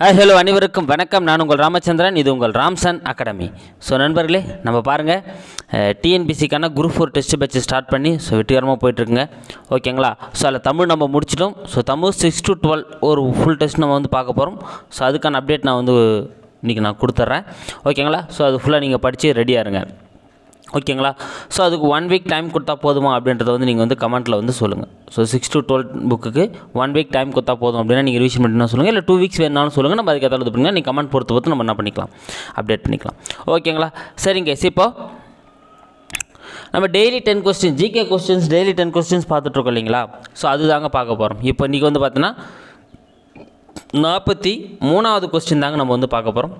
Hello அனைவருக்கும் வணக்கம். நான் உங்கள் ராமச்சந்திரன் இது உங்கள் ராம்சன் அகாடமி. ஸோ நண்பர்களே நம்ம பாருங்கள் டிஎன்பிசிக்கான group four test batch start பண்ணி ஸோ வெற்றிகரமாக போயிட்டுருக்குங்க. ஓகேங்களா ஸோ அதில் தமிழ் நம்ம முடிச்சிட்டோம். So Tamil six to twelve ஒரு ஃபுல் டெஸ்ட் நம்ம வந்து பார்க்க போகிறோம் ஸோ அதுக்கான அப்டேட் நான் வந்து இன்றைக்கி நான் கொடுத்துட்றேன். ஓகேங்களா ஸோ அது ஃபுல்லாக நீங்கள் படித்து ரெடியாக இருங்க. ஓகேங்களா? ஸோ அதுக்கு ஒன் வீக் டைம் கொடுத்தா போதுமா அப்படின்றத வந்து நீங்கள் வந்து கமெண்ட்டில் வந்து சொல்லுங்கள் ஸோ சிக்ஸ் டு டுவெல் புக்குக்கு ஒன் வீக் டைம் கொடுத்தா போதும் அப்படின்னா நீங்கள் ரிவிஷன் பண்ணிட்டு சொல்லுங்கள் இல்லை டூ வீக்ஸ் வேணாலும் சொல்லுங்கள் நம்ம அதுக்கு ஏதாவது பண்ணுங்கள் நீங்கள் கமெண்ட் பொறுத்து பொறுத்து நம்ம என்ன பண்ணிக்கலாம்? அப்டேட் பண்ணிக்கலாம். ஓகேங்களா? சரிங்க இப்போ நம்ம daily ten question GK questions daily ten questions பார்த்துட்ருக்கோம் இல்லைங்களா? ஸோ அதுதாங்க பார்க்க போகிறோம் இப்போ இன்றைக்கி வந்து பார்த்தீங்கன்னா நாற்பத்தி மூணாவது கொஸ்டின் தாங்க நம்ம வந்து பார்க்க போகிறோம்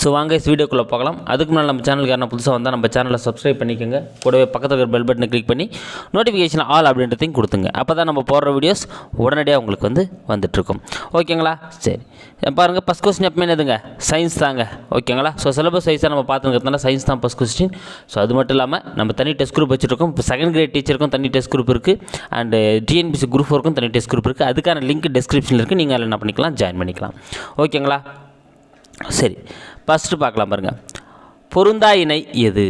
ஸோ வாங்க இஸ் வீடியோக்குள்ளே பார்க்கலாம் அதுக்கு முன்னாடி நம்ம சேனலுக்கு யாரும் புதுசாக வந்தால் நம்ம சேனலை சப்ஸ்கிரைப் பண்ணிக்கோங்க. கூடவே பக்கத்தில் இருக்கிற பெல் பட்டனை கிளிக் பண்ணி நோட்டிஃபிகேஷன் ஆல் அப்படின்றதையும் கொடுத்துங்க. அப்போ தான் நம்ம போடுற வீடியோஸ் உடனடியாக உங்களுக்கு வந்து வந்துட்டுருக்கும். ஓகேங்களா சரி. பாருங்கள் ஃபஸ்ட் கொஸ்டின் எப்பவுமே என்னதுங்க? சயின்ஸ் தாங்க. ஓகேங்களா ஸோ சிலபஸ் வைஸாக நம்ம பார்த்துக்கிறதுனால சயின்ஸ் தான் ஃபஸ்ட் கொஸ்டின் ஸோ அது மட்டும் இல்லாமல் நம்ம தனி டெஸ்ட் குரூப் வச்சுருக்கோம் இப்போ செகண்ட் கிரேட் டீச்சருக்கும் தனி டெஸ்ட் குரூப் இருக்குது அண்டு டிஎன்பிசி குரூப் ஃபோருக்கும் தனி டெஸ்ட் குரூப் இருக்குது அதுக்கான லிங்க் டிஸ்கிரிப்ஷனில் இருக்குது நீங்கள் அதில் என்ன பண்ணிக்கலாம்? ஜாயின் பண்ணிக்கலாம். ஓகேங்களா சரி. ஃபஸ்ட்டு பார்க்கலாம் பாருங்கள் பொருந்தா இணை எது?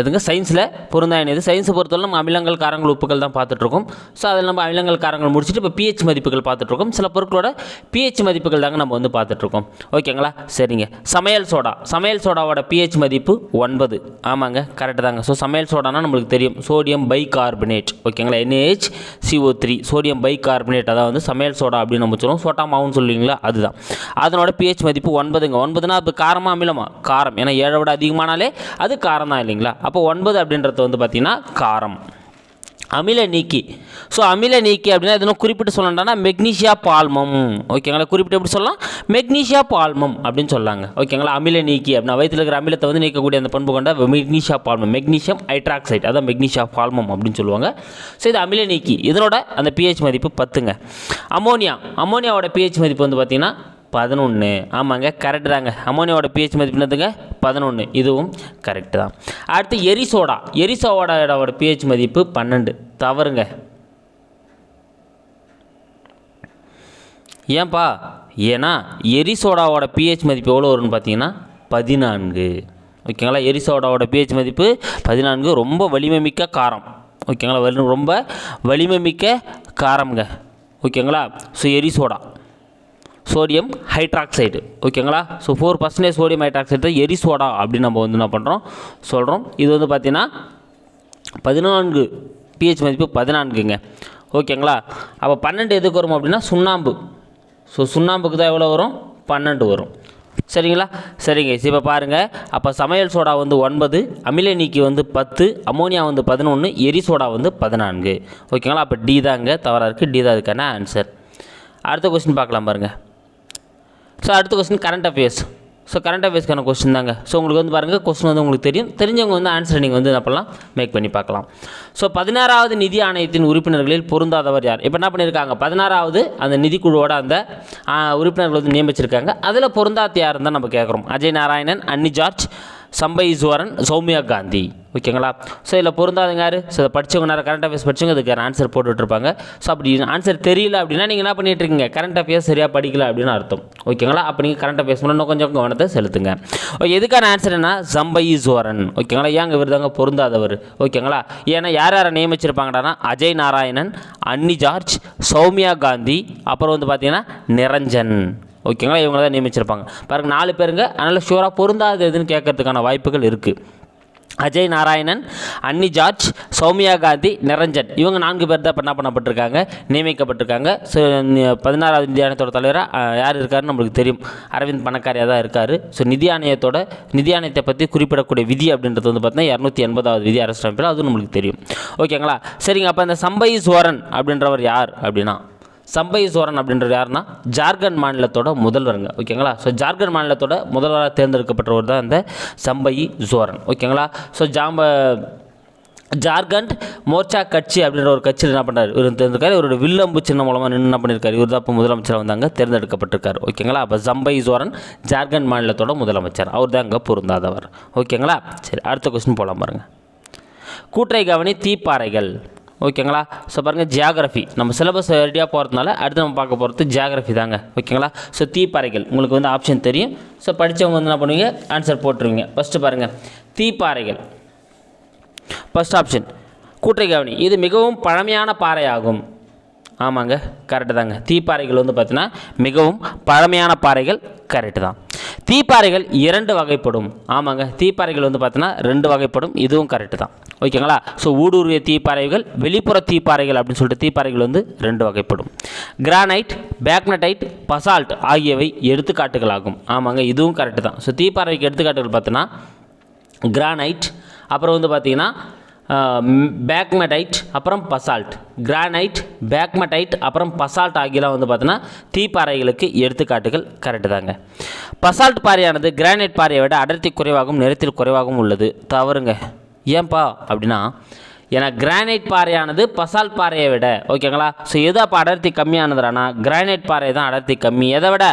அதுங்க சயின்ஸில் பொருந்தா சயின்ஸை பொறுத்தவரை நம்ம அமிலங்கள் காரங்கள் உப்புகள் தான் பார்த்துட்ருக்கோம். ஸோ அதில் நம்ம அமிலங்கள் காரங்கள் முடிச்சுட்டு இப்போ பிஹெச் மதிப்புகள் பார்த்துட்ருக்கோம். சில பொருட்களோட பிஹெச் மதிப்புகள் தாங்க நம்ம வந்து பார்த்துட்ருக்கோம். ஓகேங்களா சரிங்க. சமையல் சோடா. சமையல் சோடாவோட பிஹெச் மதிப்பு ஒன்பது. ஆமாங்க கரெக்டு தாங்க. ஸோ சமையல் சோடானா நம்மளுக்கு தெரியும். சோடியம் பை கார்பனேட் ஓகேங்களா NAH CO three sodium bicarbonate அதாவது வந்து சமையல் சோடா அப்படின்னு நம்ம சொல்லுவோம். சோட்டா மாவுன்னு சொல்லுவீங்களா? அதுதான். அதனோட பிஹெச் மதிப்பு ஒன்பதுங்க. ஒன்பதுனா இப்போ காரமாக அமிலமா? காரம். ஏன்னா ஏழை விட அதிகமானாலே அது காரம் தான் இல்லைங்களா? அப்போ ஒன்பது அப்படின்றது வந்து பார்த்திங்கன்னா காரம். அமில நீக்கி. ஸோ அமில நீக்கி அப்படின்னா எதுனா குறிப்பிட்டு சொல்லணும்னா மெக்னீஷியா பால்மம். ஓகேங்களா? குறிப்பிட்டு எப்படி சொல்லலாம்? மெக்னீஷியா பால்மம் அப்படின்னு சொல்லாங்க. ஓகேங்களா? அமில நீக்கி அப்படின்னா வயிற்றில் இருக்கிற அமிலத்தை வந்து நீக்கக்கூடிய அந்த பண்பு கொண்ட மெக்னீஷியா பால்மம். மெக்னீஷியம் ஹைட்ராக்சைடு அதான் மெக்னீஷியா பால்மம் அப்படின்னு சொல்லுவாங்க. ஸோ இது அமில நீக்கி. இதனோட அந்த பிஹெச் மதிப்பு பத்துங்க. அமோனியா அமோனியாவோட பிஹெச் மதிப்பு வந்து பார்த்திங்கன்னா பதினொன்று ஆமாங்க கரெக்டு தாங்க. அமோனியாவோட பிஹெச் மதிப்புனதுங்க பதினொன்று இதுவும் கரெக்டு தான். அடுத்து எரிசோடா. எரிசோடாவோட பிஹெச் மதிப்பு பன்னெண்டு. தவறுங்க. ஏன்பா? ஏன்னா எரிசோடாவோட பிஹெச் மதிப்பு எவ்வளோ வரும்னு பார்த்தீங்கன்னா பதினான்கு. ஓகேங்களா? எரிசோடாவோட பிஹெச் மதிப்பு பதினான்கு. ரொம்ப வலிமை மிக்க காரம். ஓகேங்களா? வலி- ரொம்ப வலிமை மிக்க காரம்ங்க. ஓகேங்களா? ஸோ எரிசோடா. சோடியம் ஹைட்ராக்சைடு ஓகேங்களா so four percentage sodium hydroxide தான் எரிசோடா அப்படின்னு நம்ம வந்து என்ன பண்ணுறோம் சொல்கிறோம் இது வந்து பார்த்திங்கன்னா பதினான்கு பிஹெச் மதிப்பு பதினான்குங்க. ஓகேங்களா அப்போ பன்னெண்டு எதுக்கு வரும் அப்படின்னா சுண்ணாம்பு. ஸோ சுண்ணாம்புக்கு தான் எவ்வளோ வரும்? பன்னெண்டு வரும். சரிங்களா? சரிங்க. இப்போ பாருங்கள் அப்போ சமையல் சோடா வந்து ஒன்பது அமில நீக்கி வந்து பத்து அமோனியா வந்து பதினொன்று எரி சோடா வந்து பதினான்கு. ஓகேங்களா அப்போ டி தாங்க. தவறாக இருக்குது டி தான் அதுக்கான ஆன்சர் அடுத்த கொஸ்டின் பார்க்கலாம் பாருங்கள் ஸோ அடுத்த question current affairs so current அஃபேர்ஸ்க்கான question தாங்க. ஸோ உங்களுக்கு வந்து பாருங்கள் கொஸ்டின் வந்து உங்களுக்கு தெரியும். தெரிஞ்சவங்க வந்து ஆன்சர் நீங்கள் வந்து என்ன பண்ணலாம்? மேக் பண்ணி பார்க்கலாம். ஸோ பதினாறாவது நிதி ஆணையத்தின் உறுப்பினர்களில் பொருந்தாதவர் யார்? இப்போ என்ன பண்ணியிருக்காங்க பதினாறாவது அந்த நிதிக்குழுவோட அந்த உறுப்பினர்கள் வந்து நியமிச்சிருக்காங்க. அதில் பொருந்தாத யாருன்னு தான் நம்ம கேட்குறோம் அஜய் நாராயணன் அன்னி ஜார்ஜ் சம்பை ஈஸ்வரன் சௌமியா காந்தி. ஓகேங்களா? ஸோ இதில் பொருந்தாதுங்க யார்? ஸோ இதை படித்தவங்க நேரம் கரண்ட் அஃபேர்ஸ் படிச்சவங்க அதுக்கு ஆன்சர் போட்டுட்ருப்பாங்க ஸோ அப்படி ஆன்சர் தெரியல அப்படின்னா நீங்கள் என்ன பண்ணிகிட்டு இருக்கீங்க? கரண்ட் அஃபேர்ஸ் சரியாக படிக்கல அப்படின்னு அர்த்தம். ஓகேங்களா? அப்போ நீங்கள் கரண்ட் அஃபேர்ஸ் இன்னும் கொஞ்சம் கவனத்தை செலுத்துங்க. ஓகே எதுக்கான ஆன்சர் என்ன? சம்பை ஈஸ்வரன் ஓகேங்களா? ஏன் இவர் தாங்க பொருந்தாதவர்? ஓகேங்களா? ஏன்னா யார் யாரை நியமிச்சிருப்பாங்கடானா அஜய் நாராயணன் அன்னி ஜார்ஜ் சௌமியா காந்தி அப்புறம் வந்து பார்த்தீங்கன்னா நிரஞ்சன். ஓகேங்களா? இவங்க தான் நியமிச்சிருப்பாங்க. பாருங்க நாலு பேருங்க. அதனால் ஷூராக பொருந்தாது எதுன்னு கேட்கறதுக்கான வாய்ப்புகள் இருக்குது அஜய் நாராயணன் அன்னி ஜார்ஜ் சௌமியா காந்தி நிரஞ்சன். இவங்க நான்கு பேர் தான் இப்போ என்ன பண்ணப்பட்டிருக்காங்க நியமிக்கப்பட்டிருக்காங்க. ஸோ பதினாறாவது நிதி ஆணையத்தோட தலைவராக யார் இருக்காருன்னு நம்மளுக்கு தெரியும். அரவிந்த் பணக்காரியாக தான் இருக்கார். ஸோ நிதி ஆணையத்தோட நிதி ஆணையத்தை பற்றி குறிப்பிடக்கூடிய விதி அப்படின்றது வந்து பார்த்தீங்கன்னா இரநூத்தி எண்பதாவது விதி அரசு அமைப்பில் அதுவும் நம்மளுக்கு தெரியும். ஓகேங்களா? சரிங்க அப்போ இந்த சம்பை சோரன் அப்படின்றவர் யார் அப்படின்னா சம்பை சோரன் அப்படின்றது யாருன்னா? ஜார்க்கண்ட் மாநிலத்தோட முதல்வருங்க. ஓகேங்களா? ஸோ ஜார்க்கண்ட் மாநிலத்தோட முதல்வராக தேர்ந்தெடுக்கப்பட்டவர் தான் இந்த சம்பை சோரன் ஓகேங்களா? ஸோ ஜாம்ப ஜார்க்கண்ட் மோர்ச்சா கட்சி அப்படின்ற ஒரு கட்சியில் என்ன பண்ணுறாரு இவர் தேர்ந்தெடுக்காரு. இவரோட வில்லம்பு சின்ன மூலமாக நின்று என்ன பண்ணியிருக்காரு இவர் தான் இப்போ முதலமைச்சராக வந்தாங்க தேர்ந்தெடுக்கப்பட்டிருக்காரு. ஓகேங்களா? அப்போ சம்பை சோரன் ஜார்க்கண்ட் மாநிலத்தோட முதலமைச்சர். அவர் தான் அங்கே பொருந்தாதவர். ஓகேங்களா? சரி அடுத்த கொஸ்டின் போகலாம் பாருங்கள் கூட்டை கவனி தீப்பாறைகள். ஓகேங்களா? ஸோ பாருங்கள் ஜியாகிரஃபி நம்ம சிலபஸ் ரெடியாக போகிறதுனால அடுத்து நம்ம பார்க்க போகிறது ஜியாகிரஃபி தாங்க. ஓகேங்களா? ஸோ தீப்பாறைகள். உங்களுக்கு வந்து ஆப்ஷன் தெரியும். ஸோ படித்தவங்க வந்து என்ன பண்ணுவீங்க? ஆன்சர் போட்டுருவீங்க. ஃபஸ்ட்டு பாருங்கள் தீப்பாறைகள். ஃபஸ்ட் ஆப்ஷன் கூற்றை கவனி. இது மிகவும் பழமையான பாறையாகும். ஆமாங்க கரெக்டு தாங்க. தீப்பாறைகள் வந்து பார்த்தீங்கன்னா மிகவும் பழமையான பாறைகள் கரெக்டு தான். தீப்பாறைகள் இரண்டு வகைப்படும். ஆமாங்க தீப்பாறைகள் வந்து பார்த்தீங்கன்னா ரெண்டு வகைப்படும். இதுவும் கரெக்டு தான். ஓகேங்களா? ஸோ ஊடுருவிய தீப்பாறைகள் வெளிப்புற தீப்பாறைகள் அப்படின்னு சொல்லிட்டு தீப்பாறைகள் வந்து ரெண்டு வகைப்படும். கிரானைட் பேக்னடைட் பசால்ட் ஆகியவை எடுத்துக்காட்டுகள் ஆகும் ஆமாங்க இதுவும் கரெக்டு தான். ஸோ தீப்பாறைக்கு எடுத்துக்காட்டுகள் பார்த்தீங்கன்னா கிரானைட் அப்புறம் வந்து பார்த்தீங்கன்னா பேக்மடைட் அப்புறம் பசால்ட் கிரானைட் பேக்மடைட் அப்புறம் பசால்ட் ஆகியெல்லாம் வந்து பார்த்தீங்கன்னா தீப்பாறைகளுக்கு எடுத்துக்காட்டுகள் கரெக்டு தாங்க. பசால்ட் பாறையானது கிரானைட் பாறையை விட அடர்த்தி குறைவாகவும் நிறத்தில் குறைவாகவும் உள்ளது. தவறுங்க. ஏன்பா அப்படின்னா ஏன்னா கிரானைட் பாறையானது பசால் பாறையை விட ஓகேங்களா? ஸோ எது அப்போ அடர்த்தி கம்மியானதுனா கிரானைட் பாறை தான் அடர்த்தி கம்மி. எதை விட?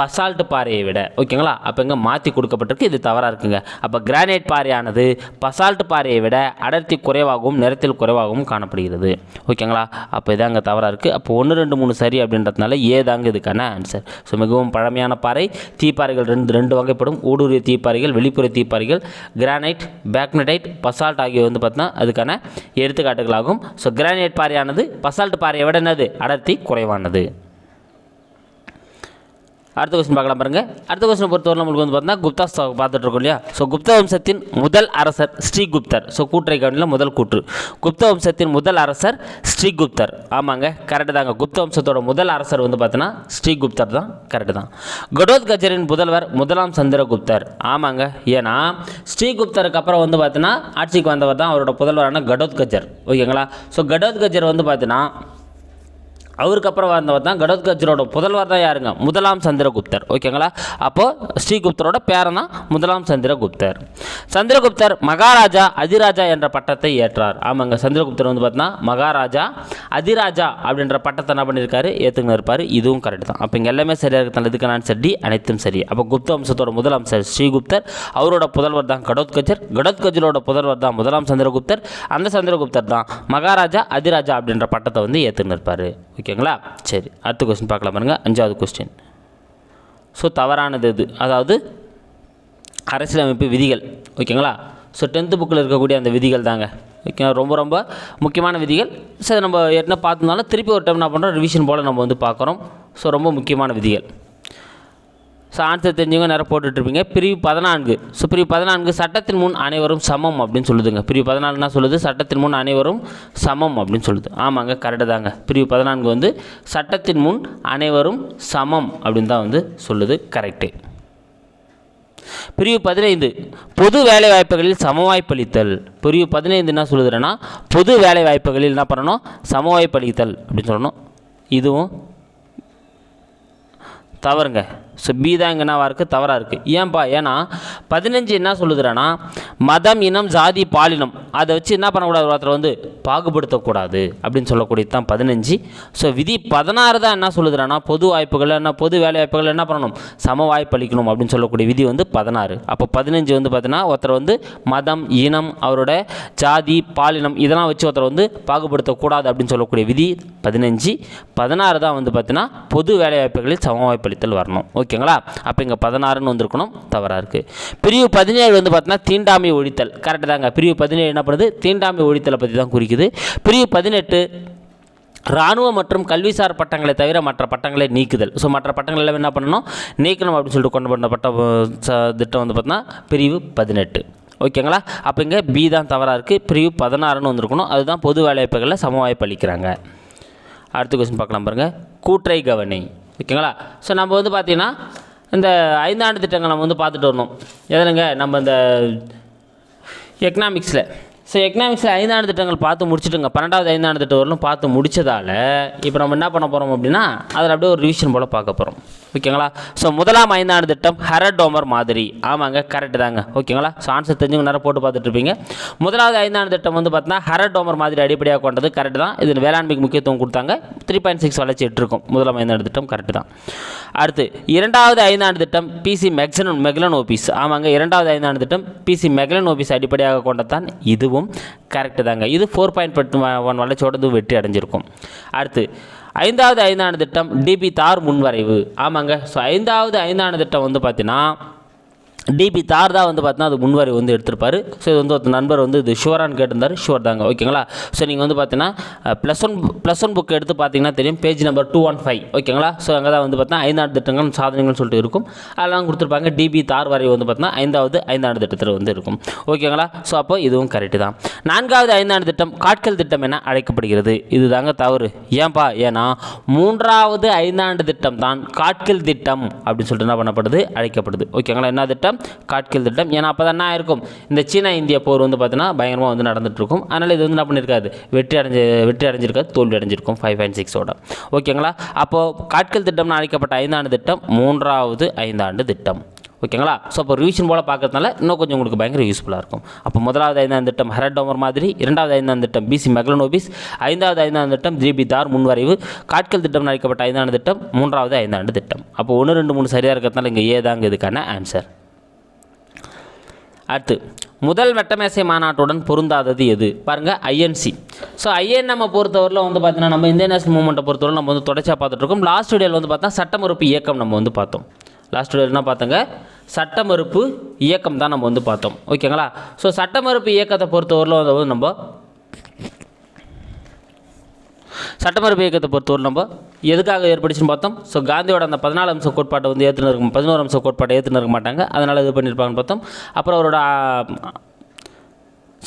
பசால்ட் பாறையை விட ஓகேங்களா? அப்போ இங்கே மாற்றி கொடுக்கப்பட்டிருக்கு இது தவறாக இருக்குங்க. அப்போ கிரானைட் பாறையானது பசால்ட் பாறையை விட அடர்த்தி குறைவாகவும் நிறத்தில் குறைவாகவும் காணப்படுகிறது. ஓகேங்களா? அப்போ இதாங்க தவறாக இருக்குது அப்போ ஒன்று ரெண்டு மூணு சரி அப்படின்றதுனால ஏதாங்க இதுக்கான ஆன்சர் ஸோ மிகவும் பழமையான பாறை. தீப்பாறைகள் ரெண்டு ரெண்டு வகைப்படும். ஊடுருவிய தீப்பாறைகள் வெளிப்புற தீப்பாறைகள் கிரானைட் பேக்னடைட் பசால்ட் ஆகியவை வந்து பார்த்தீங்கன்னா அதுக்கான எடுத்துக்காட்டுகளாகும். ஸோ கிரானைட் பாறையானது பசால்ட் பாறையை விட என்னது அடர்த்தி குறைவானது. அடுத்த கொஸ்டின் பார்க்கலாம் பாருங்க. அடுத்த கொஸ்டின் பொறுத்தவரை நம்மளுக்கு வந்து பார்த்தீங்கன்னா குப்தா பார்த்துட்டு இருக்கோம் இல்லையா? ஸோ குப்த வம்சத்தின் முதல் அரசர் ஸ்ரீகுப்தர் ஸோ கூற்றை கவனியில் முதல் கூற்று. குப்த வம்சத்தின் முதல் அரசர் ஸ்ரீகுப்தர் ஆமாங்க கரெக்டு தாங்க. குப்த வம்சத்தோட முதல் அரசர் வந்து பார்த்தீங்கன்னா ஸ்ரீகுப்தர் தான். கரெக்டு தான். கடோத் கஜரின் புதல்வர் முதலாம் சந்திரகுப்தர் ஆமாங்க ஏன்னா ஸ்ரீகுப்தருக்கு அப்புறம் வந்து பார்த்தீங்கன்னா ஆட்சிக்கு வந்தவர் தான் அவரோட புதல்வரான கடோத்கஜர் ஓகேங்களா? ஸோ கடோத்கஜர் வந்து பார்த்தீங்கன்னா அவருக்கு அப்புறம் வந்தவர் தான் கடோத்கஜரோட புதல்வர் தான் யாருங்க? முதலாம் சந்திரகுப்தர். ஓகேங்களா? அப்போது ஸ்ரீகுப்தரோட பேரன் தான் முதலாம் சந்திரகுப்தர். சந்திரகுப்தர் மகாராஜா அதிராஜா என்ற பட்டத்தை ஏற்றார். ஆமாங்க சந்திரகுப்தர் வந்து பார்த்தீங்கன்னா மகாராஜா அதிராஜா அப்படின்ற பட்டத்தை என்ன பண்ணியிருக்காரு ஏற்றுன்னு இருப்பார். இதுவும் கரெக்ட் தான். அப்போ இங்கே எல்லாமே சரியாக இருக்கிறதுனால இதுக்கு நான் சரி அனைத்தும் சரி. அப்போ குப்த வம்சத்தோட முதலாம் ஸ்ரீகுப்தர் அவரோட புதல்வர் தான் கடோத்கஜர் கடோத்கஜரோட புதல்வர் தான் முதலாம் சந்திரகுப்தர். அந்த சந்திரகுப்தர் தான் மகாராஜா அதிராஜா அப்படின்ற பட்டத்தை வந்து ஏற்றுன்னு இருப்பார். ஓகேங்களா? சரி அடுத்த கொஸ்டின் பார்க்கலாம் பாருங்கள் அஞ்சாவது கொஸ்டின் ஸோ தவறானது இது அதாவது அரசியலமைப்பு விதிகள். ஓகேங்களா? ஸோ டென்த்து புக்கில் இருக்கக்கூடிய அந்த விதிகள் தாங்க. ஓகே ரொம்ப ரொம்ப முக்கியமான விதிகள். சரி நம்ம ஏற்கனவே பார்த்துருந்தாலும் திருப்பி ஒரு டைம் என்ன பண்ணுறோம் ரிவிஷன் போல் நம்ம வந்து பார்க்குறோம். ஸோ ரொம்ப முக்கியமான விதிகள். ஸோ ஆன்சர் தெரிஞ்சவங்க நிறைய போட்டுட்ருப்பீங்க. பிரிவு பதினான்கு. ஸோ பிரிவு பதினான்கு சட்டத்தின் முன் அனைவரும் சமம் அப்படின்னு சொல்லுதுங்க. பிரிவு பதினாலுனா சொல்லுது சட்டத்தின் முன் அனைவரும் சமம் அப்படின்னு சொல்லுது. ஆமாங்க கரெக்டு தாங்க. பிரிவு பதினான்கு வந்து சட்டத்தின் முன் அனைவரும் சமம் அப்படின்னு தான் வந்து சொல்லுது கரெக்டு பிரிவு பதினைந்து பொது வேலை வாய்ப்புகளில் சமவாய்ப்பளித்தல். பிரிவு பதினைந்து என்ன சொல்லுதுன்னா பொது வேலை வாய்ப்புகளில் என்ன பண்ணணும்? சமவாய்ப்பளித்தல் அப்படின்னு சொல்லணும். இதுவும் தவறுங்க. ஸோ பி தான் இங்கே என்னவாக இருக்குது தவறாக இருக்குது ஏன்பா? ஏன்னா பதினஞ்சு என்ன சொல்லுதுறேன்னா மதம் இனம் ஜாதி பாலினம். அதை வச்சு என்ன பண்ணக்கூடாது? ஒருத்தர் வந்து பாகுபடுத்தக்கூடாது அப்படின்னு சொல்லக்கூடியது தான் பதினஞ்சு. ஸோ விதி பதினாறு தான் என்ன சொல்லுதுறேன்னா பொது வாய்ப்புகள் என்ன பொது வேலை வாய்ப்புகள் என்ன பண்ணணும்? சம வாய்ப்பு அளிக்கணும் அப்படின்னு சொல்லக்கூடிய விதி வந்து பதினாறு. அப்போ பதினஞ்சு வந்து பார்த்தீங்கன்னா ஒருத்தர் வந்து மதம் இனம் அவரோட ஜாதி பாலினம் இதெல்லாம் வச்சு ஒருத்தர் வந்து பாகுபடுத்தக்கூடாது அப்படின்னு சொல்லக்கூடிய விதி பதினஞ்சு. பதினாறு தான் வந்து பார்த்தீங்கன்னா பொது வேலை வாய்ப்புகளில் சம வாய்ப்பளித்தல் வரணும். ஓகேங்களா? அப்போ இங்கே பதினாறுன்னு வந்திருக்கணும். தவறாக இருக்குது பிரிவு பதினேழு வந்து பார்த்தீங்கன்னா தீண்டாமை ஒழித்தல். கரெக்டு தாங்க. பிரிவு பதினேழு என்ன பண்ணுது? தீண்டாமை ஒழித்தலை பற்றி தான் குறிக்குது. பிரிவு பதினெட்டு இராணுவ மற்றும் கல்விசார் பட்டங்களை தவிர மற்ற பட்டங்களை நீக்குதல். ஸோ மற்ற பட்டங்கள் எல்லாம் என்ன பண்ணணும்? நீக்கணும் அப்படின்னு சொல்லிட்டு கொண்டு பண்ணப்பட்ட அஹ், ச- திட்டம் வந்து பார்த்தீங்கன்னா பிரிவு பதினெட்டு. ஓகேங்களா? அப்போ இங்கே பி தான் தவறாக இருக்குது பிரிவு பதினாறுன்னு வந்திருக்கணும். அதுதான் பொது வேலைவாய்ப்புகளில் சம வாய்ப்பு அளிக்கிறாங்க. அடுத்த கொஸ்டின் பார்க்கலாம் பாருங்கள் கூற்றை கவனி. ஓகேங்களா? ஸோ நம்ம வந்து பார்த்தீங்கன்னா இந்த ஐந்தாண்டு திட்டங்கள் நம்ம வந்து பார்த்துட்டு வரணும். எதனுங்க நம்ம இந்த எக்கனாமிக்ஸில் ஸோ எக்கனாமிக்ஸில் ஐந்தாண்டு திட்டங்கள் பார்த்து முடிச்சுட்டுங்க. பன்னெண்டாவது ஐந்தாண்டு திட்டம் வரலும் பார்த்து முடிச்சதால் இப்போ நம்ம என்ன பண்ண போகிறோம் அப்படின்னா அதில் அப்படியே ஒரு ரிவிஷன் போல் பார்க்க போகிறோம் ஓகேங்களா? ஸோ முதலாம் ஐந்தாண்டு திட்டம் ஹரடோமர் மாதிரி. ஆமாங்க கரெக்டு தாங்க. ஓகேங்களா? ஸோ ஆன்சர் தெரிஞ்சவங்க நேரம் போட்டு பார்த்துட்டு இருப்பீங்க. முதலாவது ஐந்தாண்டு திட்டம் வந்து பார்த்தீங்கன்னா ஹரடோமர் மாதிரி அடிப்படையாக கொண்டது கரெக்டு தான். இதில் வேளாண்மைக்கு முக்கியத்துவம் கொடுத்தாங்க. த்ரீ பாயிண்ட் சிக்ஸ் வளர்ச்சி இருக்கும் முதலாம் ஐந்தாண்டு திட்டம் கரெக்டு தான். அடுத்து இரண்டாவது ஐந்தாண்டு திட்டம் பிசி மெக்சனன் மெக்லன் ஓபிஸ் ஆமாங்க இரண்டாவது ஐந்தாண்டு திட்டம் பிசி மெக்லன் ஓபிஸ் அடிப்படையாக கொண்டதான் இதுவும் இதுவும் கரெக்டு தாங்க. இது ஃபோர் பாயிண்ட் ஒன் வளர்ச்சியோட இது வெற்றி அடைஞ்சிருக்கும். அடுத்து ஐந்தாவது ஐந்தாண்டு திட்டம் டிபி தார் முன்வரைவு. ஆமாங்க. ஸோ ஐந்தாவது ஐந்தாண்டு திட்டம் வந்து பார்த்தீங்கன்னா டிபி தார் தான் வந்து பார்த்தீங்கன்னா அது முன்வரி வந்து எடுத்திருப்பார். ஸோ இது வந்து ஒரு நண்பர் வந்து இது ஷுவரான்னு கேட்டிருந்தாரு. ஷுவர் தாங்க. ஓகேங்களா ஸோ நீங்கள் வந்து பார்த்தீங்கன்னா plus one plus one book எடுத்து பார்த்தீங்கன்னா தெரியும். Page number two one five ஓகேங்களா ஸோ அங்கே தான் வந்து பார்த்தீங்கன்னா ஐந்தாண்டு திட்டங்கள் சாதனைகள்னு சொல்லிட்டு இருக்கும். அதெல்லாம் கொடுத்துருப்பாங்க. டிபி தார் வரை வந்து பார்த்தீங்கன்னா ஐந்தாவது ஐந்தாண்டு திட்டத்தில் வந்து இருக்கும். ஓகேங்களா ஸோ அப்போ இதுவும் கரெக்டு தான். நான்காவது ஐந்தாண்டு திட்டம் காட்கல் திட்டம் என அழைக்கப்படுகிறது. இது தாங்க தவறு. ஏன்பா? ஏன்னா மூன்றாவது ஐந்தாண்டு திட்டம் தான் காட்கள் திட்டம் அப்படின்னு சொல்லிட்டு என்ன பண்ணப்படுது? அழைக்கப்படுது. ஓகேங்களா என்ன திட்டம்? காட்கில் திட்டம். ஏன்னா அப்போ தான் என்ன இருக்கும் இந்த சீனா இந்திய போர் வந்து பார்த்தீங்கன்னா பயங்கரமாக வந்து நடந்துகிட்ருக்கும் அதனால் இது வந்து என்ன பண்ணியிருக்காது வெற்றி அடைஞ்சு வெற்றி அடைஞ்சிருக்காது தோல்வி அடைஞ்சிருக்கும். ஃபைவ் பாயிண்ட் சிக்ஸோட ஓகேங்களா? அப்போது காட்கில் திட்டம்னு அழைக்கப்பட்ட ஐந்தாண்டு திட்டம் மூன்றாவது ஐந்தாண்டு திட்டம். ஓகேங்களா? ஸோ அப்போ ரிவிஷன் போல் பார்க்கறதுனால இன்னும் கொஞ்சம் உங்களுக்கு பயங்கர யூஸ்ஃபுல்லாக இருக்கும். அப்போ முதலாவது ஐந்தாம் திட்டம் ஹெரட் டோமர் மாதிரி. இரண்டாவது ஐந்தாம் திட்டம் பிசி மெக்லனோபிஸ் ஐந்தாவது ஐந்தாம் திட்டம் ஜிபி தார் முன்வரைவு. காட்கல் திட்டம் அழைக்கப்பட்ட ஐந்தாண்டு திட்டம் மூன்றாவது ஐந்தாண்டு திட்டம். அப்போ ஒன்று ரெண்டு மூணு சரியாக இருக்கிறதுனால இங்கே ஏதாங்க இதுக்கான ஆன்சர் அடுத்து முதல் வெட்டமேசை மாநாட்டுடன் பொருந்தாதது எது? பாருங்கள் ஐஎன்சி ஸோ ஐஎன் நம்ம பொறுத்தவரையில் வந்து பார்த்தீங்கன்னா நம்ம இந்தியன் நேஷனல் மூமெண்ட்டை பொறுத்தவரை நம்ம வந்து தொடர்ச்சியாக பார்த்துட்ருக்கோம் லாஸ்ட் வீடியோவில் வந்து பார்த்தா சட்ட மறுப்பு இயக்கம் நம்ம வந்து பார்த்தோம். லாஸ்ட் வீடியோவில் என்ன பார்த்தோங்க? சட்ட மறுப்பு இயக்கம் தான் நம்ம வந்து பார்த்தோம். ஓகேங்களா ஸோ சட்ட மறுப்பு இயக்கத்தை பொறுத்தவரையில் வந்து நம்ம சட்டமறுப்பு இயக்கத்தை பொறுத்தவரை நம்ம எதுக்காக ஏற்படுச்சுன்னு பார்த்தோம். ஸோ காந்தியோட அந்த பதினாலு அம்ச கோட்பாட்டை வந்து ஏற்றுன்னு இருக்க பதினோரு அம்ச கோட்பாட்டை ஏற்றுன்னு இருக்க மாட்டாங்க. அதனால் இது பண்ணியிருப்பாங்கன்னு பார்த்தோம். அப்புறம் அவரோட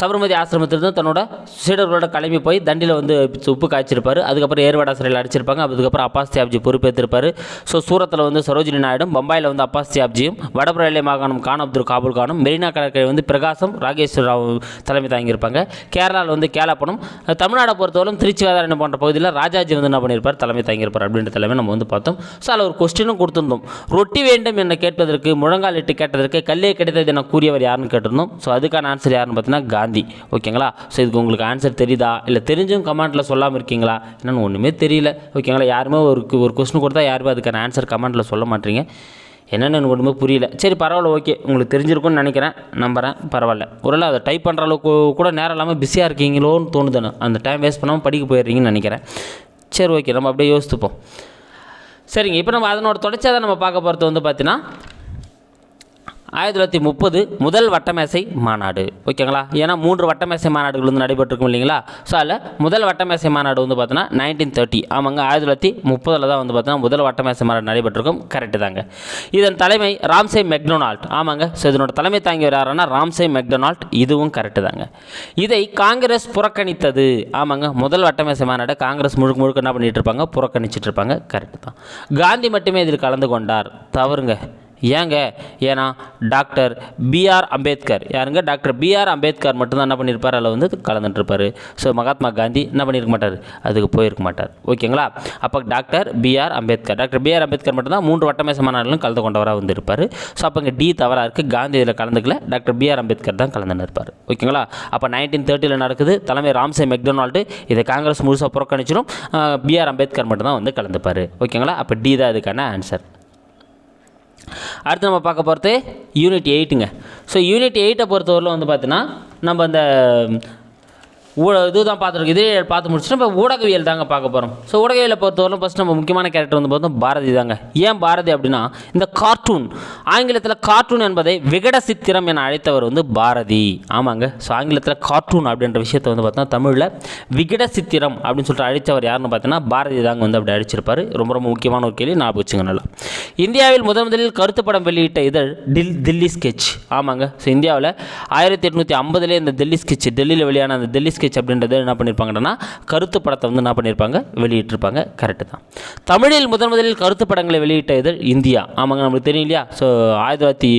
சபர்மதி ஆசிரமத்திலிருந்து தன்னோட சீடர்களோட கிளம்பி போய் தண்டியில் வந்து உப்பு காய்ச்சிருப்பார். அதுக்கப்புறம் ஏர்வாடா சிறையில் அடிச்சிருப்பாங்க. அதுக்கப்புறம் அப்பாஸ் தியாப்ஜி பொறுப்பேற்றிருப்பார் ஸோ சூரத்தில் வந்து சரோஜினி நாயுடும் பம்பாயில் வந்து அப்பாஸ் தியாப்ஜியும் வடபுற எல்லை மாகாணம் கான் அப்துல் காபுல் கானும் மெரினா கடற்கரை வந்து பிரகாசம் ராகேஸ்வர ராவ் தலைமை தாங்கியிருப்பாங்க. கேரளாவில் வந்து கேலப்பனும் தமிழ்நாடை பொறுத்தவரைக்கும் திருச்சி வேதாரணம் போன்ற பகுதியில் ராஜாஜி வந்து என்ன பண்ணியிருப்பார்? தலைமை தாங்கியிருப்பார் அப்படின்ற தலைமை நம்ம வந்து பார்த்தோம். ஸோ அதில் ஒரு கொஸ்டினும் கொடுத்துருந்தோம். ரொட்டி வேண்டும் என்னை கேட்பதற்கு முழங்கால் இட்டு கேட்டதற்கு கல்லே கிடைத்தது என கூறியவர் யாருன்னு கேட்டிருந்தோம். ஸோ அதுக்கான ஆன்சர் யாருன்னு பார்த்தீங்கன்னா காந்தி. ஓகேங்களா? ஸோ இதுக்கு உங்களுக்கு ஆன்சர் தெரியுதா? இல்லை தெரிஞ்சும் கமெண்ட்டில் சொல்லாமல் இருக்கீங்களா? என்னென்னு ஒன்றுமே தெரியல. ஓகேங்களா? யாருமே ஒரு ஒரு கொஸ்டின் கொடுத்தா யாருமே அதுக்கான ஆன்சர் கமெண்ட்டில் சொல்ல மாட்டீங்க. என்னென்னு எனக்கு ஒன்றுமே புரியல. சரி பரவாயில்ல ஓகே உங்களுக்கு தெரிஞ்சிருக்கும்னு நினைக்கிறேன். நம்புகிறேன் பரவாயில்ல. ஒருவேளை அதை டைப் பண்ணுற அளவுக்கு கூட நேரம் இல்லாமல் பிஸியாக இருக்கீங்களோன்னு தோணுது அந்த டைம் வேஸ்ட் பண்ணாமல் படிக்க போயிடுறீங்கன்னு நினைக்கிறேன். சரி ஓகே நம்ம அப்படியே யோசித்துப்போம். சரிங்க. இப்போ நம்ம அதனோட தொடர்ச்சியாக தான் நம்ம பார்க்க போகிறது வந்து பார்த்தீங்கன்னா ஆயிரத்தி தொள்ளாயிரத்தி முப்பது முதல் வட்டமேசை மாநாடு. ஓகேங்களா? ஏன்னா மூன்று வட்டமேசை மாநாடுகள் வந்து நடைபெற்றிருக்கும் இல்லைங்களா? ஸோ அதில் முதல் வட்டமேசை மாநாடு வந்து பார்த்தீங்கன்னா நைன்டீன் தேர்ட்டி ஆமாங்க ஆயிரத்தி தொள்ளாயிரத்தி முப்பதில் தான் வந்து பார்த்தீங்கன்னா முதல் வட்டமேசை மாநாடு நடைபெற்றிருக்கும். கரெக்டு தாங்க. இதன் தலைமை ராம்சே மெக்டொனால்ட். ஆமாங்க ஸோ இதனோட தலைமை தாங்கியவர் யாருன்னா ராம்சே மெக்டொனால்ட். இதுவும் கரெக்டு தாங்க. இதை காங்கிரஸ் புறக்கணித்தது. ஆமாங்க முதல் வட்டமேசை மாநாடு காங்கிரஸ் முழுக்க முழுக்க என்ன பண்ணிட்டு இருப்பாங்க? புறக்கணிச்சிட்டு இருப்பாங்க. கரெக்டு தான். காந்தி மட்டுமே இதில் கலந்து கொண்டார். தவறுங்க. ஏங்க? ஏன்னா டாக்டர் பிஆர் அம்பேத்கர். யாருங்க? டாக்டர் பிஆர் அம்பேத்கர் மட்டும்தான் என்ன பண்ணியிருப்பார் அதில் வந்து கலந்துட்டுருப்பார். ஸோ மகாத்மா காந்தி என்ன பண்ணியிருக்க மாட்டார்? அதுக்கு போயிருக்க மாட்டார். ஓகேங்களா? அப்போ doctor PR Ambedkar. Doctor PR Ambedkar மட்டும்தான் மூன்று வட்டமேச மாநாடுகளும் கலந்து கொண்டவராக வந்து இருப்பார் ஸோ அப்போ இங்கே டி தவறாக இருக்குது காந்தி இதில் கலந்துக்கல. டாக்டர் பிஆர் அம்பேத்கர் தான் கலந்துன்னு இருப்பார் ஓகேங்களா? அப்போ நைன்டீன் தேர்ட்டியில் நடக்குது. தலைமை ராம்சே மெக்டொனால்டு. இதை காங்கிரஸ் முழுசாக புறக்கணிச்சிடும். பிஆர் அம்பேத்கர் மட்டும்தான் வந்து கலந்துப்பார். ஓகேங்களா? அப்போ டி தான் இதுக்கான ஆன்சர் அடுத்து நம்ம பார்க்க போகிறது யூனிட் எயிட்டுங்க ஸோ யூனிட் எயிட்டை பொறுத்தவரையில் வந்து பார்த்தீங்கன்னா நம்ம அந்த ஊட இது தான் பார்த்துருக்கோம். இதே பார்த்து முடிச்சுட்டு இப்போ ஊடகவியல் தாங்க பார்க்க போகிறோம் ஸோ ஊடகவியலை பொறுத்தவரைக்கும் ஃபஸ்ட் நம்ம முக்கியமான கேரக்டர் வந்து பார்த்தோம் பாரதி தாங்க. ஏன் பாரதி அப்படின்னா இந்த கார்ட்டூன் ஆங்கிலத்தில் கார்ட்டூன் என்பதை விகட சித்திரம் என அழைத்தவர் வந்து பாரதி. ஆமாங்க. ஸோ ஆங்கிலத்தில் கார்ட்டூன் அப்படின்ற விஷயத்தை வந்து பார்த்தோன்னா தமிழில் விகட சித்திரம் அப்படின்னு சொல்லிட்டு அழைத்தவர் யாருன்னு பார்த்தீங்கன்னா பாரதி தாங்க வந்து அப்படி அழைச்சிருப்பார். ரொம்ப ரொம்ப முக்கியமான ஒரு கேள்வி ஞாபகம் வச்சுங்க நல்லா. இந்தியாவில் முதன் முதலில் கருத்து படம் வெளியிட்ட இதழ் டில் தில்லி ஸ்கெட்ச் ஆமாங்க. ஸோ இந்தியாவில் ஆயிரத்தி எட்நூற்றி ஐம்பதுலேயே இந்த டெல்லி ஸ்கெட்ச் டெல்லியில் வெளியான அந்த டெல்லி ஸ்கெட்ச் அப்படின்றது என்ன பண்ணியிருப்பாங்கன்னா கருத்து படத்தை வந்து என்ன பண்ணியிருப்பாங்க வெளியிட்டிருப்பாங்க. கரெக்டு தான். தமிழில் முதன் முதலில் கருத்து படங்களை வெளியிட்ட இது இந்தியா. ஆமாங்க நம்மளுக்கு தெரியும் இல்லையா? ஸோ ஆயிரத்தி தொள்ளாயிரத்தி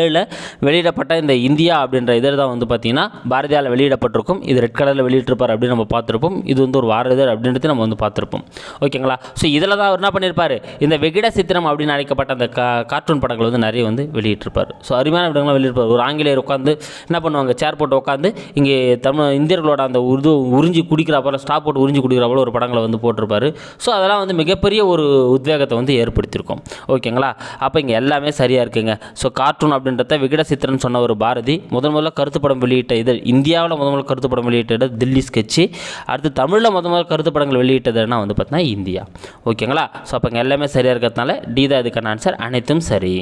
ஏழில் வெளியிடப்பட்ட இந்த இந்தியா அப்படின்ற இதழ் தான் வந்து பார்த்திங்கன்னா பாரதியால் வெளியிடப்பட்டிருக்கும். இது ரெட் கலரில் வெளியிட்டிருப்பார் அப்படின்னு நம்ம பார்த்துருப்போம். இது வந்து ஒரு வார இதழ் அப்படின்றது நம்ம வந்து பார்த்துருப்போம். ஓகேங்களா? ஸோ இதில் தான் அவர் என்ன பண்ணியிருப்பார்? இந்த வெகிட சித்திரம் அப்படின்னு அழைக்கப்பட்ட அந்த கா கார்ட்டூன் படங்கள் வந்து நிறைய வந்து வெளியிட்டிருப்பார். ஸோ அருமையான விடங்கள்லாம் வெளியிட்டிருப்பார். ஒரு ஆங்கிலேயர் உட்காந்து என்ன பண்ணுவாங்க? சேர் போட்டு உட்காந்து இங்கே தமிழ் இந்தியர்களோட அந்த உருது உறிஞ்சி குடிக்கிறாப்போல ஸ்டாப் போட்டு உறிஞ்சி குடிக்கிறாப்போல ஒரு படங்களை வந்து போட்டிருப்பார். ஸோ அதெல்லாம் வந்து மிகப்பெரிய ஒரு உத்வேகத்தை வந்து ஏற்படுத்தியிருக்கும். ஓகேங்களா? அப்போ இங்கே எல்லாமே சரியாக இருக்குங்க. ஸோ கார்ட்டூன் அப்படின்றத அப்படின்றத விகடசித்திரன் சொன்ன ஒரு பாரதி. முதல் முதல்ல கருத்துப்படம் வெளியிட்ட இது இந்தியாவில் முதல் முதல்ல கருத்துப்படம் வெளியிட்டது தில்லி ஸ்கெட்சி அடுத்து தமிழில் முதல் முதல் கருத்துப்படங்கள் வெளியிட்டதுன்னா வந்து பார்த்தீங்கன்னா இந்தியா. ஓகேங்களா ஸோ அப்போ இங்கே எல்லாமே சரியாக இருக்கிறதுனால டி தான் இதுக்கான ஆன்சர் அனைத்தும் சரி.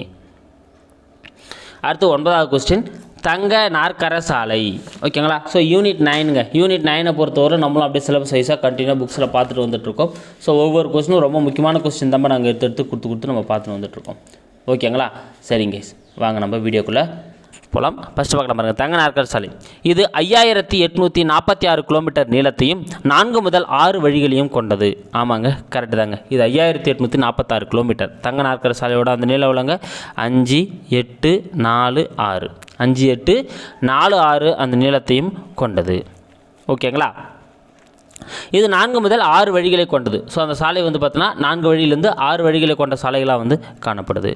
அடுத்து ஒன்பதாவது கொஸ்டின் தங்க நாற்கர சாலை. ஓகேங்களா ஸோ யூனிட் நைனுங்க யூனிட் நைனை பொறுத்தவரை நம்மளும் அப்படியே சிலபஸ் வைஸாக கண்டினியூ புக்ஸில் பார்த்துட்டு வந்துட்டுருக்கோம் ஸோ ஒவ்வொரு கொஸ்டினும் ரொம்ப முக்கியமான கொஸ்டின் தான் நாங்கள் எடுத்து எடுத்து கொடுத்து கொடுத்து நம்ம பார்த்துட்டு வந்துட்டுருக்கோம் ஓகேங்களா சரிங்க வாங்க நம்ம வீடியோக்குள்ளே போகலாம் ஃபஸ்ட்டு பார்க்கலாம் பாருங்கள் தங்க நாற்கர் சாலை. இது ஐயாயிரத்தி எட்நூற்றி நாற்பத்தி ஆறு கிலோமீட்டர் நீளத்தையும் நான்கு முதல் ஆறு வழிகளையும் கொண்டது. ஆமாங்க கரெக்டு தாங்க. இது ஐயாயிரத்தி எட்நூற்றி நாற்பத்தாறு கிலோமீட்டர். தங்க நாற்கர் சாலையோட அந்த நீளம் எவ்வளோங்க அஞ்சு எட்டு நாலு ஆறு. அஞ்சு எட்டு நாலு ஆறு அந்த நீளத்தையும் கொண்டது. ஓகேங்களா? இது நான்கு முதல் ஆறு வழிகளை கொண்டது. ஸோ அந்த சாலை வந்து பார்த்தோன்னா நான்கு வழியிலேருந்து ஆறு வழிகளை கொண்ட சாலைகளாக வந்து காணப்படுது.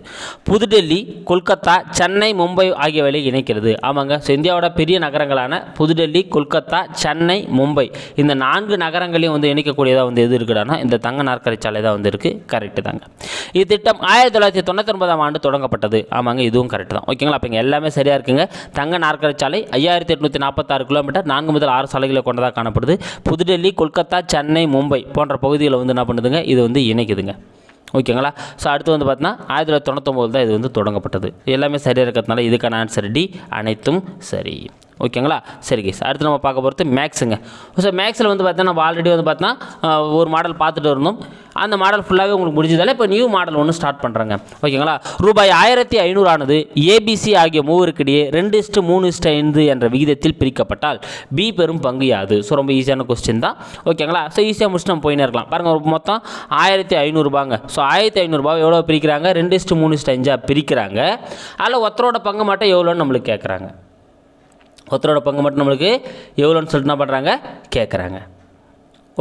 புதுடெல்லி கொல்கத்தா சென்னை மும்பை ஆகியவைகளை இணைக்கிறது. ஆமாங்க. ஸோ இந்தியாவோட பெரிய நகரங்களான புதுடெல்லி கொல்கத்தா சென்னை மும்பை இந்த நான்கு நகரங்களையும் வந்து இணைக்கக்கூடியதாக வந்து எது இருக்குடானா இந்த தங்க நாற்கரை சாலை தான் வந்து இருக்குது கரெக்டு தாங்க. இத்திட்டம் ஆயிரத்தி தொள்ளாயிரத்தி தொண்ணூற்றி ஒன்பதாம் ஆண்டு தொடங்கப்பட்டது. ஆமாங்க. இதுவும் கரெக்டு தான். ஓகேங்களா அப்போ இங்கே எல்லாமே சரியாக இருக்குங்க. தங்க நாற்கரை சாலை ஐயாயிரத்தி எட்நூற்றி நாற்பத்தாறு கிலோமீட்டர் நான்கு முதல் ஆறு சாலைகளை கொண்டதாக காணப்படுது. புதுடெல்லி கொல்கத்தா சென்னை மும்பை போன்ற பகுதிகளை வந்து என்ன பண்ணுதுங்க? இது வந்து இணைக்குதுங்க. ஓகேங்களா? ஸோ அடுத்து வந்து பார்த்தீங்கன்னா ஆயிரத்தி தொள்ளாயிரத்தி தொண்ணூத்தொம்பது தான் இது வந்து தொடங்கப்பட்டது. எல்லாமே சரியாக இருக்கிறதுனால இதுக்கான ஆன்சர் டி அனைத்தும் சரி. ஓகேங்களா? சரி கேஸ் அடுத்து நம்ம பார்க்க போகிறது மேக்ஸுங்க ஸோ மேக்ஸில் வந்து பார்த்தீங்கன்னா நம்ம ஆல்ரெடி வந்து பார்த்தீங்கன்னா ஒரு மாடல் பார்த்துட்டு இருந்தோம். அந்த மாடல் ஃபுல்லாகவே உங்களுக்கு முடிஞ்சதால இப்போ நியூ மாடல் ஒன்று ஸ்டார்ட் பண்ணுறாங்க ஓகேங்களா? ரூபாய் ஆயிரத்தி ஐநூறானது ஏபிசி ஆகிய மூவருக்கிடையே ரெண்டு இஸ்ட்டு மூணு இஸ்ட் ஐந்து என்ற விகிதத்தில் பிரிக்கப்பட்டால் பி பெரும் பங்கு யாது? ஸோ ரொம்ப ஈஸியான கொஸ்டின் தான். ஓகேங்களா? ஸோ ஈஸியாக முடிச்சுட்டு நம்ம போயினே இருக்கலாம். பாருங்கள் ஒரு மொத்தம் ஆயிரத்தி ஐநூறுபாங்க ஸோ ஆயிரத்தி ஐநூறுபா எவ்வளோ பிரிக்கிறாங்க? ரெண்டு இஸ்ட்டு மூணு இஸ்ட் அஞ்சாக பிரிக்கிறாங்க. அதில் ஒருத்தரோட பங்கு மட்டும் எவ்வளோன்னு நம்மளுக்கு கேட்குறாங்க ஒருத்தரோட பங்கு மட்டும் நம்மளுக்கு எவ்வளோன்னு சொல்லிட்டு என்ன பண்ணுறாங்க கேட்குறாங்க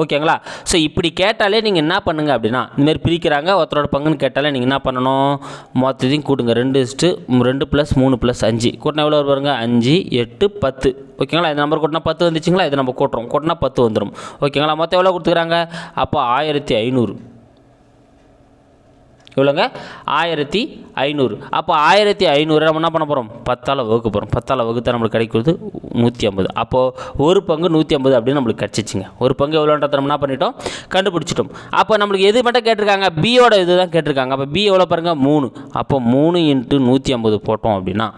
ஓகேங்களா? ஸோ இப்படி கேட்டாலே நீங்கள் என்ன பண்ணுங்க அப்படின்னா இந்தமாரி பிரிக்கிறாங்க ஒருத்தரோட பங்குன்னு கேட்டாலே நீங்கள் என்ன பண்ணணும்? மொத்தத்தையும் கூட்டுங்க. ரெண்டு இஸ்ட்டு ரெண்டு ப்ளஸ் மூணு ப்ளஸ் அஞ்சு. கூட்டினா எவ்வளோ வருவாங்க அஞ்சு எட்டு பத்து. ஓகேங்களா? இந்த நம்பர் கூட்டினா பத்து வந்துச்சுங்களா? இதை நம்ம கூட்டுறோம். கூட்டினா பத்து வந்துடும் ஓகேங்களா? மொத்தம் எவ்வளோ கொடுத்துக்கிறாங்க? அப்போ ஆயிரத்தி ஐநூறு. எவ்வளோங்க? ஆயிரத்தி ஐநூறு. அப்போ ஆயிரத்தி ஐநூறு நம்ம என்ன பண்ண போகிறோம் பத்தால் வகுக்க போகிறோம் பத்தால் வகுத்தா நம்மளுக்கு கிடைக்கிறது நூற்றி ஐம்பது. அப்போது ஒரு பங்கு நூற்றி ஐம்பது அப்படின்னு நம்மளுக்கு கிடச்சிச்சிங்க. ஒரு பங்கு எவ்வளோன்றத நம்ம என்ன பண்ணிட்டோம்? கண்டுபிடிச்சிட்டோம். அப்போ நம்மளுக்கு எது மட்டும் கேட்டிருக்காங்க? பியோட இது தான் கேட்டிருக்காங்க. அப்போ பி எவ்வளோ பாருங்கள் மூணு. அப்போ மூணு இன்ட்டு நூற்றி ஐம்பது போட்டோம் அப்படின்னா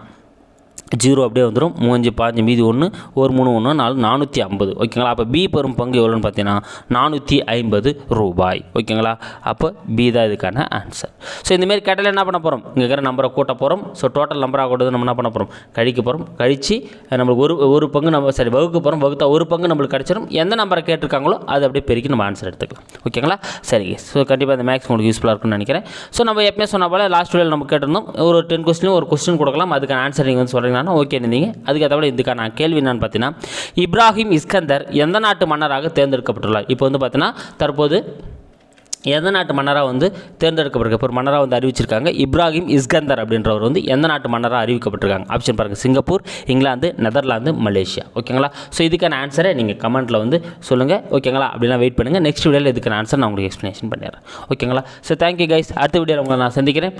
ஜீரோ அப்படியே வந்துடும் மூஞ்சு பாஞ்சு மீதி ஒன்று ஒரு மூணு ஒன்று நாலு நானூற்றி ஐம்பது. ஓகேங்களா? அப்போ பி பெறும் பங்கு எவ்வளோன்னு பார்த்தீங்கன்னா நானூற்றி ஐம்பது ரூபாய். ஓகேங்களா? அப்போ பி தான் இதுக்கான ஆன்சர் ஸோ இந்தமாரி கேட்டால் என்ன பண்ண போகிறோம் இங்கே இருக்கிற நம்பரை கூட்ட போகிறோம் ஸோ டோட்டல் நம்பராக கொடுத்து நம்ம என்ன பண்ண போகிறோம் கழிக்க போகிறோம் கழித்து நம்மளுக்கு ஒரு ஒரு பங்கு நம்ம சரி வகுக்க போகிறோம் வகுத்தா ஒரு பங்கு நம்மளுக்கு கிடச்சிடும் எந்த நம்பரை கேட்டிருக்காங்களோ அது அப்படியே பெருக்கி நம்ம ஆன்சர் எடுத்துக்கலாம். ஓகேங்களா? சரி ஸோ கண்டிப்பாக இந்த மேக்ஸ் உங்களுக்கு யூஸ்ஃபுல்லாக இருக்கும்னு நினைக்கிறேன். ஸோ நம்ம எப்பவுமே சொன்ன போல் லாஸ்ட் வீடியோவில் நம்ம கேட்டிருந்தோம். ஒரு டென் கொஸ்டின் ஒரு கொஸ்டின் கொடுக்கலாம். அதுக்கான ஆன்சர் நீங்கள் வந்து சொல்கிறீங்க சொல்கிறீங்கன்னா ஓகே இருந்தீங்க அதுக்கேற்ற விட இதுக்கான கேள்வி என்னென்னு பார்த்தீங்கன்னா இப்ராஹிம் இஸ்கந்தர் எந்த நாட்டு மன்னராக தேர்ந்தெடுக்கப்பட்டுள்ளார்? இப்போ வந்து பார்த்தீங்கன்னா தற்போது எந்த நாட்டு மன்னராக வந்து தேர்ந்தெடுக்கப்பட்டிருக்க ஒரு மன்னராக வந்து அறிவிச்சிருக்காங்க. இப்ராஹிம் இஸ்கந்தர் அப்படின்றவர் வந்து எந்த நாட்டு மன்னராக அறிவிக்கப்பட்டிருக்காங்க? ஆப்ஷன் பாருங்கள் சிங்கப்பூர் இங்கிலாந்து நெதர்லாந்து மலேசியா. ஓகேங்களா ஸோ இதுக்கான ஆன்சரை நீங்கள் கமெண்ட்டில் வந்து சொல்லுங்கள் ஓகேங்களா அப்படிலாம் வெயிட் பண்ணுங்கள் நெக்ஸ்ட் வீடியோவில் இதுக்கான ஆன்சர் நான் உங்களுக்கு எக்ஸ்ப்ளனேஷன் பண்ணிடுறேன். ஓகேங்களா ஸோ தேங்க்யூ கைஸ் அடுத்த வீடியோவில் உங்களை நான் சந்திக்கிறேன்.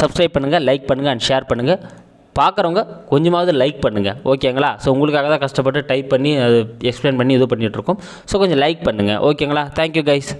சப்ஸ்கிரைப் பண்ணுங்கள் லைக் பண்ணுங்கள் அண்ட் ஷேர் பண்ணுங்கள் பார்க்குறவங்க கொஞ்சமாவது லைக் பண்ணுங்கள் ஓகேங்களா ஸோ உங்களுக்காக தான் கஷ்டப்பட்டு டைப் பண்ணி அது எக்ஸ்பிளைன் பண்ணி இது பண்ணிகிட்ருக்கோம் ஸோ கொஞ்சம் லைக் பண்ணுங்கள் ஓகேங்களா தேங்க்யூ கைஸ்